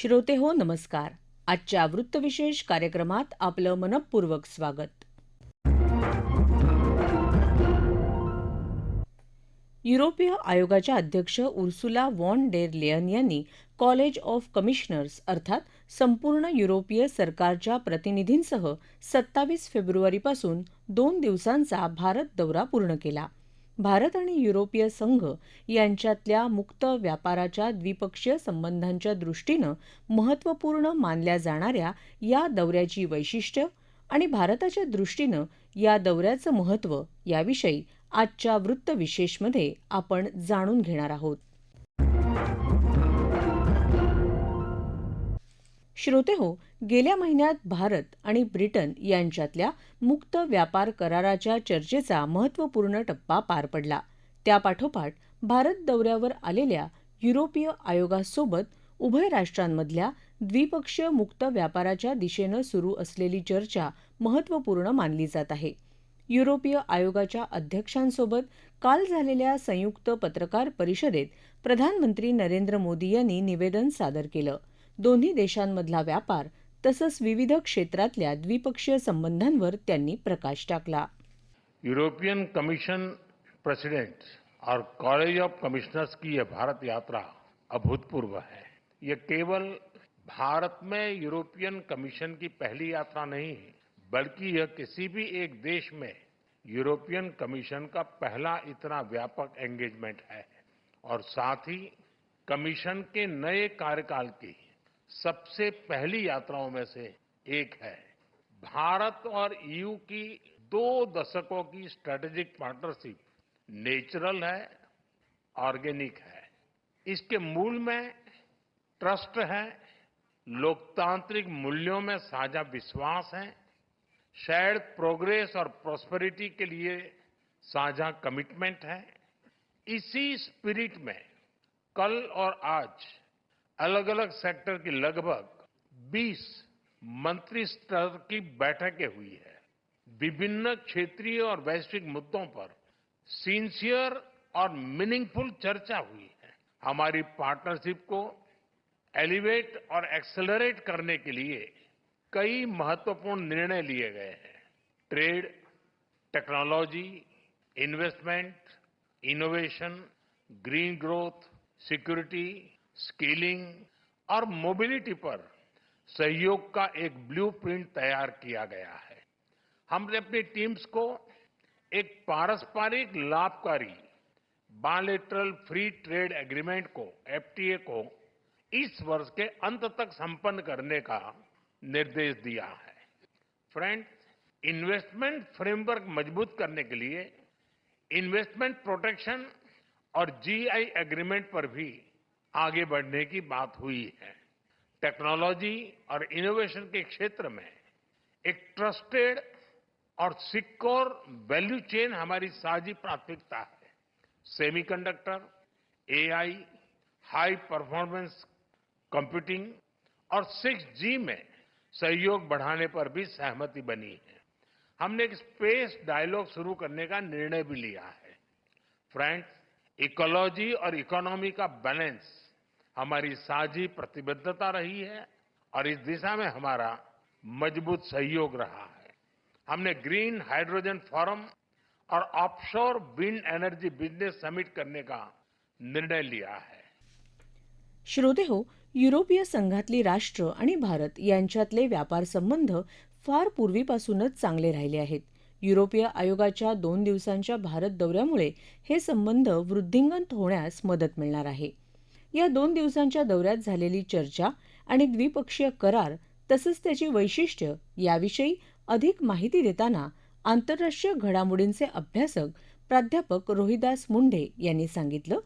श्रोते हो नमस्कार. आजच्या वृत्तविशेष कार्यक्रमात आपलं मनपूर्वक स्वागत. युरोपीय आयोगाच्या अध्यक्ष उर्सुला वॉन डेर लेयन यांनी कॉलेज ऑफ कमिशनर्स अर्थात संपूर्ण युरोपीय सरकारच्या प्रतिनिधींसह सत्तावीस फेब्रुवारीपासून दोन दिवसांचा भारत दौरा पूर्ण केला. भारत आणि युरोपीय संघ यांच्यातल्या मुक्त व्यापाराच्या द्विपक्षीय संबंधांच्या दृष्टीनं महत्त्वपूर्ण मानल्या जाणाऱ्या या दौऱ्याची वैशिष्ट्य आणि भारताच्या दृष्टीनं या दौऱ्याचं महत्त्व याविषयी आजच्या वृत्तविशेषमध्ये आपण जाणून घेणार आहोत. श्रोते हो गेल्या महिन्यात भारत आणि ब्रिटन यांच्यातल्या मुक्त व्यापार कराराच्या चर्चेचा महत्त्वपूर्ण टप्पा पार पडला. त्यापाठोपाठ भारत दौऱ्यावर आलेल्या युरोपीय आयोगासोबत उभय राष्ट्रांमधल्या द्विपक्षीय मुक्त व्यापाराच्या दिशेनं सुरू असलेली चर्चा महत्त्वपूर्ण मानली जात आहे. युरोपीय आयोगाच्या अध्यक्षांसोबत काल झालेल्या संयुक्त पत्रकार परिषदेत प्रधानमंत्री नरेंद्र मोदी यांनी निवेदन सादर केलं. दोन्ही देशांमधला व्यापार तसंच विविध क्षेत्रातल्या द्विपक्षीय संबंधांवर त्यांनी प्रकाश टाकला. यूरोपियन कमीशन प्रेसिडेंट और कॉलेज ऑफ़ कमिश्नर्स की यह भारत यात्रा अभूतपूर्व है। ये केवल भारत में यूरोपियन कमीशन की पहली यात्रा नहीं है बल्कि यह किसी भी एक देश में यूरोपियन कमीशन का पहला इतना व्यापक एंगेजमेंट है। और साथ ही कमीशन के नए कार्यकाल की सबसे पहली यात्राओं में से एक है। भारत और ईयू की दो दशकों की स्ट्रेटेजिक पार्टनरशिप नेचुरल है ऑर्गेनिक है। इसके मूल में ट्रस्ट है, लोकतांत्रिक मूल्यों में साझा विश्वास है शेयर्ड प्रोग्रेस और प्रोस्पेरिटी के लिए साझा कमिटमेंट है। इसी स्पिरिट में कल और आज अलग अलग सेक्टर की लगभग 20 मंत्री स्तर की बैठकें हुई है। विभिन्न क्षेत्रीय और वैश्विक मुद्दों पर सिंसियर और मीनिंगफुल चर्चा हुई है। हमारी पार्टनरशिप को एलिवेट और एक्सेलरेट करने के लिए कई महत्वपूर्ण निर्णय लिए गए हैं। Trade technology investment innovation green growth security skilling और मोबिलिटी पर सहयोग का एक ब्लूप्रिंट तैयार किया गया है। हमने अपनी टीम्स को एक पारस्परिक लाभकारी बायलेटरल फ्री ट्रेड एग्रीमेंट को, एफटीए को, इस वर्ष के अंत तक संपन्न करने का निर्देश दिया है। फ्रेंड, इन्वेस्टमेंट फ्रेमवर्क मज़बूत करने के लिए इन्वेस्टमेंट प्रोटेक्शन और जीआई एग्रीमेंट पर भी आगे बढ़ने की बात हुई है। टेक्नोलॉजी और इनोवेशन के क्षेत्र में एक ट्रस्टेड और सिक्योर वैल्यू चेन हमारी साझी प्राथमिकता है। Semiconductor AI high performance computing और सिक्स जी में सहयोग बढ़ाने पर भी सहमति बनी है। हमने एक स्पेस डायलॉग शुरू करने का निर्णय भी लिया है। फ्रेंड्स इकोलॉजी और इकोनॉमी का बैलेंस हमारी साझी प्रतिबद्धता रही है और इस दिशा में हमारा मजबूत सहयोग रहा है। हमने ग्रीन हाइड्रोजन फोरम और offshore wind energy business summit करने का निर्णय लिया है। श्रोते हो युरोपीय संघातली राष्ट्र आणि भारत यांच्यातले व्यापार संबंध फार पूर्वीपासूनच चांगले राहिले आहेत. युरोपीय आयोगाच्या दोन दिवसांच्या भारत दौऱ्यामुळे हे संबंध वृद्धिंगत होण्यास मदत मिळणार आहे. या दोन दिवसांच्या दौऱ्यात झालेली चर्चा आणि द्विपक्षीय करार तसंच त्याची वैशिष्ट्य याविषयी अधिक माहिती देताना आंतरराष्ट्रीय घडामोडींचे अभ्यासक प्राध्यापक रोहिदास मुंढे यांनी सांगितलं.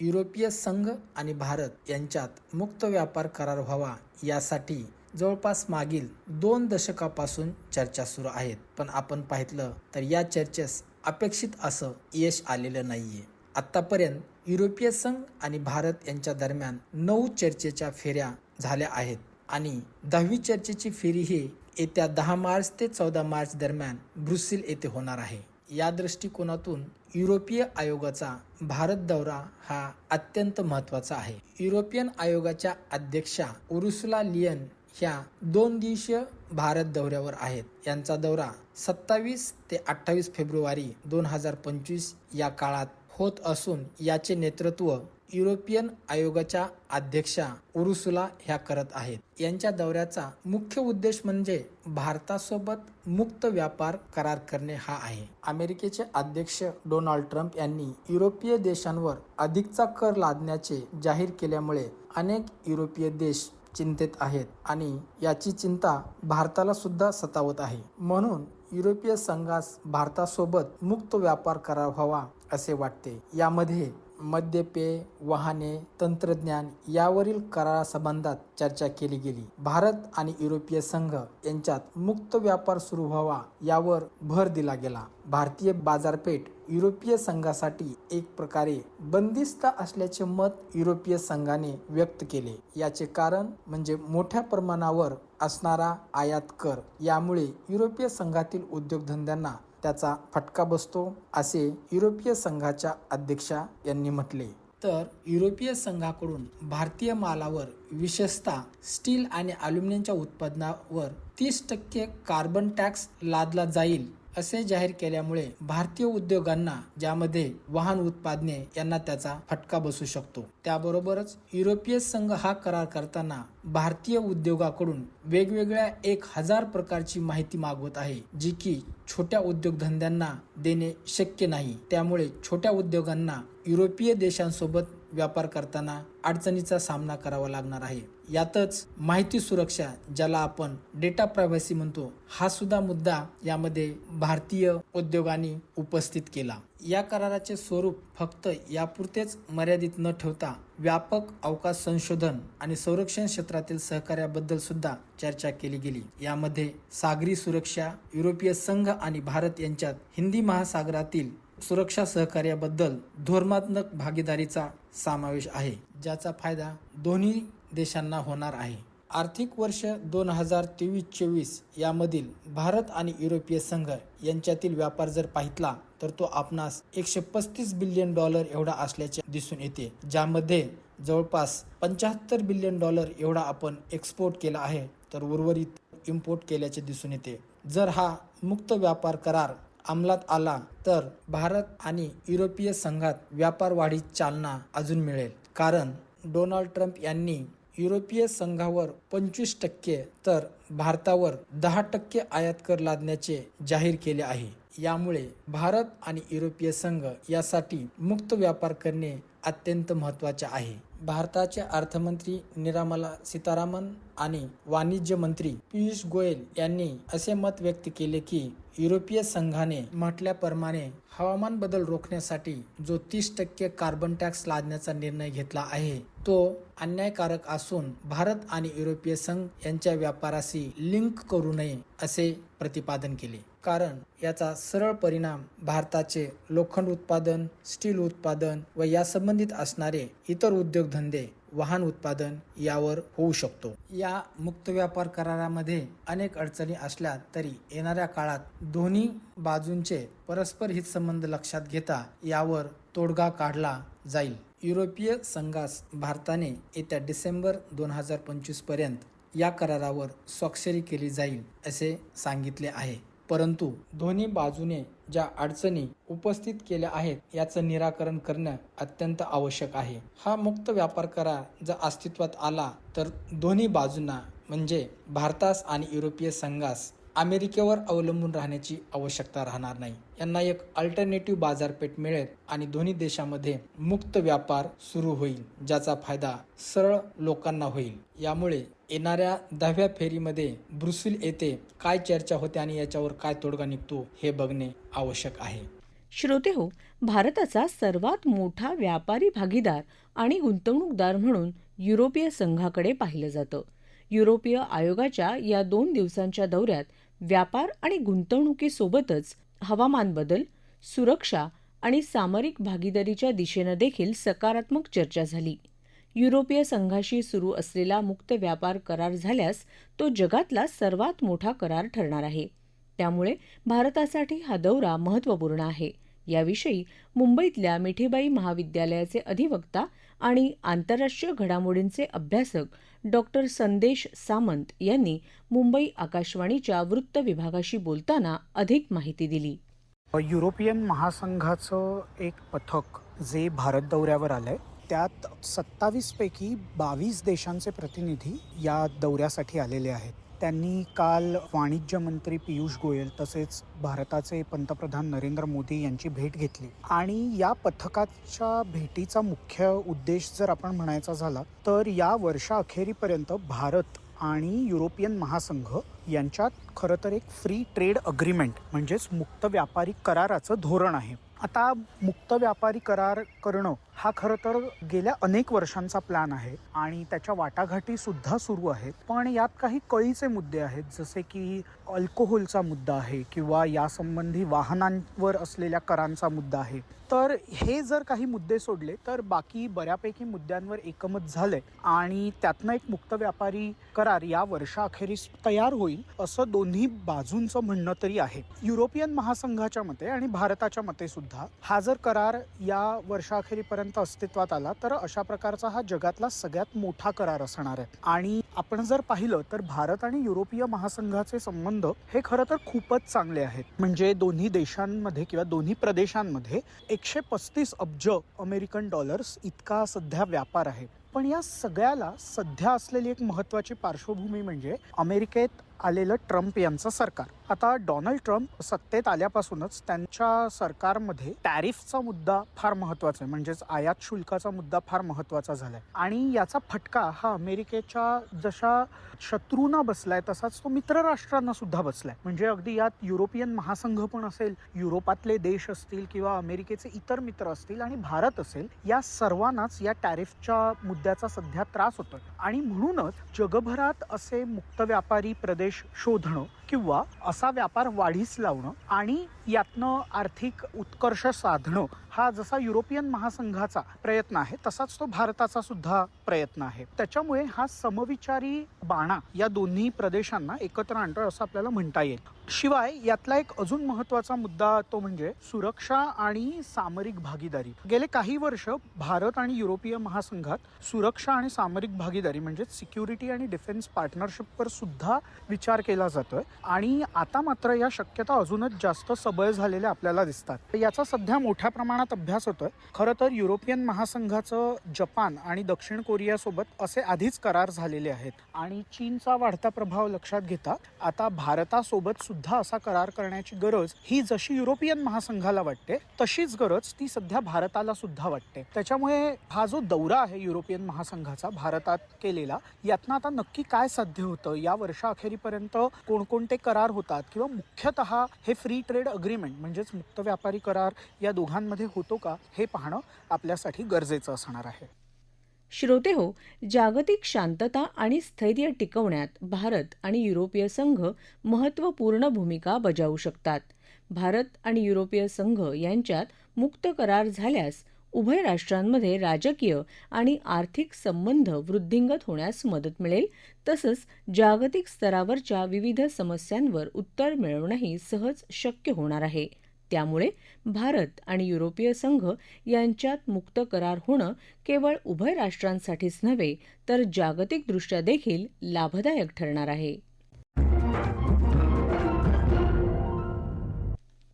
युरोपीय संघ आणि भारत यांच्यात मुक्त व्यापार करार व्हावा यासाठी जवळपास मागील दोन दशकापासून चर्चा सुरू आहेत. पण आपण पाहितलं तर या चर्चेस अपेक्षित असं यश आलेलं नाहीये. आतापर्यंत युरोपीय संघ आणि भारत यांच्या दरम्यान नऊ चर्चेच्या फेऱ्या झाल्या आहेत आणि दहावी चर्चेची फेरी ही येत्या दहा मार्च ते चौदा मार्च दरम्यान ब्रुसेल येथे होणार आहे. या दृष्टिकोनातून युरोपीय आयोगाचा भारत दौरा हा अत्यंत महत्त्वाचा आहे. युरोपियन आयोगाच्या अध्यक्षा उरुसुला लियन ह्या दोन दिवसीय भारत दौऱ्यावर आहेत. यांचा दौरा सत्तावीस ते अठ्ठावीस फेब्रुवारी दोन हजार पंचवीस या काळात होत असून याचे नेतृत्व युरोपियन आयोगाच्या अध्यक्षा उरुसुला ह्या करत आहेत. यांच्या दौऱ्याचा मुख्य उद्देश म्हणजे भारतासोबत मुक्त व्यापार करार करणे हा आहे. अमेरिकेचे अध्यक्ष डोनाल्ड ट्रम्प यांनी युरोपीय देशांवर अधिकचा कर लादण्याचे जाहीर केल्यामुळे अनेक युरोपीय देश चिंतेत आहेत आणि याची चिंता भारताला सुद्धा सतावत आहे. म्हणून युरोपीय संघास भारतासोबत मुक्त व्यापार करार व्हावा असे वाटते. यामध्ये मद्यपेय वाहने तंत्रज्ञान यावरील करारासंबंधात चर्चा केली गेली. भारत आणि युरोपीय संघ यांच्यात मुक्त व्यापार सुरू व्हावा यावर भर दिला गेला. भारतीय बाजारपेठ युरोपीय संघासाठी एक प्रकारे बंदिस्त असल्याचे मत युरोपीय संघाने व्यक्त केले. याचे कारण म्हणजे मोठ्या प्रमाणावर असणारा आयात कर यामुळे युरोपीय संघातील उद्योगधंद्यांना त्याचा फटका बसतो असे युरोपीय संघाच्या अध्यक्षा यांनी म्हटले. तर युरोपीय संघाकडून भारतीय मालावर विशेषतः स्टील आणि अल्युमिनियमच्या उत्पादनावर तीस टक्के कार्बन टॅक्स लादला जाईल. असे जाहीर केल्यामुळे भारतीय उद्योगांना ज्यामध्ये वाहन उत्पादने यांना त्याचा फटका बसू शकतो. त्याबरोबरच युरोपीय संघ हा करार करताना भारतीय उद्योगाकडून वेगवेगळ्या एक हजार प्रकारची माहिती मागवत आहे जी की छोट्या उद्योगधंद्यांना देणे शक्य नाही. त्यामुळे छोट्या उद्योगांना युरोपीय देशांसोबत व्यापार करताना अडचणीचा सामना करावा लागणार आहे. यातच माहिती सुरक्षा ज्याला आपण डेटा प्रायव्हसी म्हणतो हा सुद्धा मुद्दा यामध्ये भारतीय उद्योगांनी उपस्थित केला. या कराराचे स्वरूप फक्त यापुरतेच मर्यादित न ठेवता व्यापक अवकाश संशोधन आणि संरक्षण क्षेत्रातील सहकार्याबद्दल सुद्धा चर्चा केली गेली. यामध्ये सागरी सुरक्षा युरोपीय संघ आणि भारत यांच्यात हिंदी महासागरातील सुरक्षा सहकार्याबद्दल धोरणात्मक भागीदारीचा समावेश आहे ज्याचा फायदा दोन्ही देशांना होणार आहे. आर्थिक वर्ष दोन हजार तेवीस चोवीस यामधील भारत आणि युरोपीय संघ यांच्यातील व्यापार जर पाहितला तर तो आपणास एकशे पस्तीस बिलियन डॉलर एवढा असल्याचे दिसून येते. ज्यामध्ये जवळपास पंच्याहत्तर बिलियन डॉलर एवढा आपण एक्सपोर्ट केला आहे तर उर्वरित इम्पोर्ट केल्याचे दिसून येते. जर हा मुक्त व्यापार करार अंमलात आला तर भारत आणि युरोपीय संघात व्यापार वाढीत चालना अजून मिळेल. कारण डोनाल्ड ट्रम्प यांनी युरोपीय संघावर पंचवीस टक्के तर भारतावर दहा टक्के आयात कर लादण्याचे जाहीर केले आहे. यामुळे भारत आणि युरोपीय संघ यासाठी मुक्त व्यापार करणे अत्यंत महत्त्वाचे आहे. भारताचे अर्थमंत्री निरामला सीतारामन आणि वाणिज्य मंत्री पियुष गोयल यांनी असे मत व्यक्त केले की युरोपीय संघाने म्हटल्याप्रमाणे हवामान बदल रोखण्यासाठी जो तीस टक्के कार्बन टॅक्स लादण्याचा निर्णय घेतला आहे तो अन्यायकारक असून भारत आणि युरोपीय संघ यांच्या व्यापाराशी लिंक करू नये असे प्रतिपादन केले. कारण याचा सरळ परिणाम भारताचे लोखंड उत्पादन स्टील उत्पादन व या संबंधित असणारे इतर उद्योगधंदे वाहन उत्पादन यावर होऊ शकतो. या मुक्त व्यापार करारामध्ये अनेक अडचणी असल्या तरी येणाऱ्या काळात दोन्ही बाजूंचे परस्पर हितसंबंध लक्षात घेता यावर तोडगा काढला जाईल. युरोपीय संघास भारताने येत्या डिसेंबर दोन हजार पंचवीसपर्यंत या करारावर स्वाक्षरी केली जाईल असे सांगितले आहे. परंतु दोन्ही बाजूने ज्या अडचणी उपस्थित केल्या आहेत याचं निराकरण करणं अत्यंत आवश्यक आहे. हा मुक्त व्यापार करार जर अस्तित्वात आला तर दोन्ही बाजूंना म्हणजे भारतास आणि युरोपीय संघास अमेरिकेवर अवलंबून राहण्याची आवश्यकता राहणार नाही. यांना एक अल्टरनेटिव्ह बाजारपेठ मिळेल आणि दोन्ही देशामध्ये मुक्त व्यापार सुरू होईल ज्याचा फायदा सरळ लोकांना होईल. यामुळे येणाऱ्या दहाव्या फेरीमध्ये ब्रुसिल येथे काय चर्चा होते आणि याच्यावर काय तोडगा निघतो हे बघणे आवश्यक आहे. श्रोते हो भारताचा सर्वात मोठा व्यापारी भागीदार आणि गुंतवणूकदार म्हणून युरोपीय संघाकडे पाहिलं जातं. युरोपीय आयोगाच्या या दोन दिवसांच्या दौऱ्यात व्यापार आणि गुंतवणुकीसोबतच हवामान बदल सुरक्षा आणि सामरिक भागीदारीच्या दिशेनं देखील सकारात्मक चर्चा झाली. युरोपीय संघाशी सुरू असलेला मुक्त व्यापार करार झाल्यास तो जगातला सर्वात मोठा करार ठरणार आहे. त्यामुळे भारतासाठी हा दौरा महत्त्वपूर्ण आहे. याविषयी मुंबईतल्या मिठीबाई महाविद्यालयाचे अधिवक्ता आणि आंतरराष्ट्रीय घडामोडींचे अभ्यासक डॉक्टर संदेश सामंत यांनी मुंबई आकाशवाणीच्या वृत्त विभागाशी बोलताना अधिक माहिती दिली. युरोपियन महासंघाचं एक पथक जे भारत दौऱ्यावर आलंय त्यात सत्तावीसपैकी बावीस देशांचे प्रतिनिधी या दौऱ्यासाठी आलेले आहेत. त्यांनी काल वाणिज्य मंत्री पियुष गोयल तसेच भारताचे पंतप्रधान नरेंद्र मोदी यांची भेट घेतली. आणि या पथकाच्या भेटीचा मुख्य उद्देश जर आपण म्हणायचा झाला तर या वर्षाअखेरीपर्यंत भारत आणि युरोपियन महासंघ यांच्यात खरं तर एक फ्री ट्रेड अग्रीमेंट म्हणजेच मुक्त व्यापारी कराराचं धोरण आहे. आता मुक्त व्यापारी करार करणं हा खरं तर गेल्या अनेक वर्षांचा प्लॅन आहे आणि त्याच्या वाटाघाटी सुद्धा सुरू आहेत. पण यात काही कळीचे मुद्दे आहेत. जसे की अल्कोहोलचा मुद्दा आहे किंवा यासंबंधी वाहनांवर असलेल्या करांचा मुद्दा आहे. तर हे जर काही मुद्दे सोडले तर बाकी बऱ्यापैकी मुद्द्यांवर एकमत झालंय आणि त्यातनं एक मुक्त व्यापारी करार या वर्षाअखेरीस तयार होईल असं दोन्ही बाजूंचं म्हणणं तरी आहे. युरोपियन महासंघाच्या मते आणि भारताच्या मते सुद्धा हा जर करार या वर्षाअखेरीपर्यंत अस्तित्वात आला तर अशा प्रकारचा हा जगातला सगळ्यात मोठा करार असणार आहे. आणि आपण जर पाहिलं तर भारत आणि युरोपीय महासंघाचे संबंध हे खरं तर खूपच चांगले आहेत. म्हणजे दोन्ही देशांमध्ये किंवा दोन्ही प्रदेशांमध्ये एकशे पस्तीस अब्ज अमेरिकन डॉलर्स इतका सध्या व्यापार आहे. पण या सगळ्याला सध्या असलेली एक महत्वाची पार्श्वभूमी म्हणजे अमेरिकेत आलेलं ट्रम्प यांचं सरकार. आता डोनाल्ड ट्रम्प सत्तेत आल्यापासूनच त्यांच्या सरकारमध्ये टॅरिफचा मुद्दा फार महत्त्वाचा आहे. म्हणजेच आयात शुल्काचा मुद्दा फार महत्त्वाचा झालाय. आणि याचा फटका हा अमेरिकेच्या जशा शत्रूंना बसलाय तसाच तो मित्र राष्ट्रांना सुद्धा बसलाय. म्हणजे अगदी यात युरोपियन महासंघ पण असेल युरोपातले देश असतील किंवा अमेरिकेचे इतर मित्र असतील आणि भारत असेल या सर्वांनाच या टॅरिफच्या मुद्द्याचा सध्या त्रास होतोय. आणि म्हणूनच जगभरात असे मुक्त व्यापारी प्रदेश शोधणं किंवा असा व्यापार वाढीस लावणं आणि यातनं आर्थिक उत्कर्ष साधणं हा जसा युरोपियन महासंघाचा प्रयत्न आहे तसाच तो भारताचा सुद्धा प्रयत्न आहे. त्याच्यामुळे हा समविचारी बाणा या दोन्ही प्रदेशांना एकत्र आणतो असं आपल्याला म्हणता येईल. शिवाय यातला एक अजून महत्त्वाचा मुद्दा तो म्हणजे सुरक्षा आणि सामरिक भागीदारी. गेले काही वर्ष भारत आणि युरोपीय महासंघात सुरक्षा आणि सामरिक भागीदारी म्हणजे सिक्युरिटी आणि डिफेन्स पार्टनरशिपवर सुद्धा विचार केला जातोय. आणि आता मात्र या शक्यता अजूनच जास्त सबळ झालेल्या आपल्याला दिसतात. याचा सध्या मोठ्या प्रमाणात अभ्यास होतोय. खरं तर युरोपियन महासंघाचं जपान आणि दक्षिण कोरियासोबत असे आधीच करार झालेले आहेत. आणि चीनचा वाढता प्रभाव लक्षात घेता आता भारतासोबत सुद्धा असा करार करण्याची गरज ही जशी युरोपियन महासंघाला वाटते तशीच गरज ती सध्या भारताला सुद्धा वाटते. त्याच्यामुळे हा जो दौरा आहे युरोपियन महासंघाचा भारतात केलेला यातनं आता नक्की काय साध्य होतं? या वर्षाअखेरीपर्यंत कोणकोणते करार होतात? किंवा मुख्यतः हे फ्री ट्रेड अग्रीमेंट म्हणजेच मुक्त व्यापारी करार या दोघांमध्ये होतो का हे पाहणं आपल्यासाठी गरजेचं असणार आहे. श्रोते हो जागतिक शांतता आणि स्थैर्य टिकवण्यात भारत आणि युरोपीय संघ महत्त्वपूर्ण भूमिका बजावू शकतात. भारत आणि युरोपीय संघ यांच्यात मुक्त करार झाल्यास उभय राष्ट्रांमध्ये राजकीय आणि आर्थिक संबंध वृद्धिंगत होण्यास मदत मिळेल तसंच जागतिक स्तरावरच्या विविध समस्यांवर उत्तर मिळवणंही सहज शक्य होणार आहे. त्यामुळे भारत आणि युरोपीय संघ यांच्यात मुक्त करार होणं केवळ उभय राष्ट्रांसाठीच नव्हे तर जागतिकदृष्ट्या देखील लाभदायक ठरणार आहे.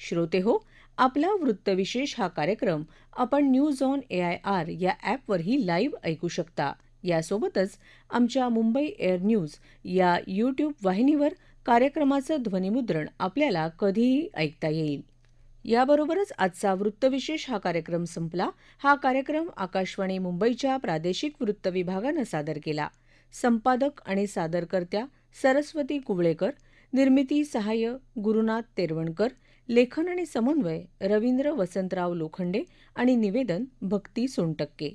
श्रोते हो आपला वृत्तविशेष हा कार्यक्रम आपण news on A I R या ॲपवरही लाईव्ह ऐकू शकता. यासोबतच आमच्या मुंबई एअर न्यूज या यूट्यूब वाहिनीवर कार्यक्रमाचं ध्वनिमुद्रण आपल्याला कधीही ऐकता येईल. याबरोबरच आजचा वृत्तविशेष हा कार्यक्रम संपला. हा कार्यक्रम आकाशवाणी मुंबईच्या प्रादेशिक वृत्त विभागानं सादर केला. संपादक आणि सादरकर्त्या सरस्वती कुवळेकर निर्मिती सहाय्य गुरुनाथ तेरवणकर लेखन आणि समन्वय रवींद्र वसंतराव लोखंडे आणि निवेदन भक्ती सोनटक्के.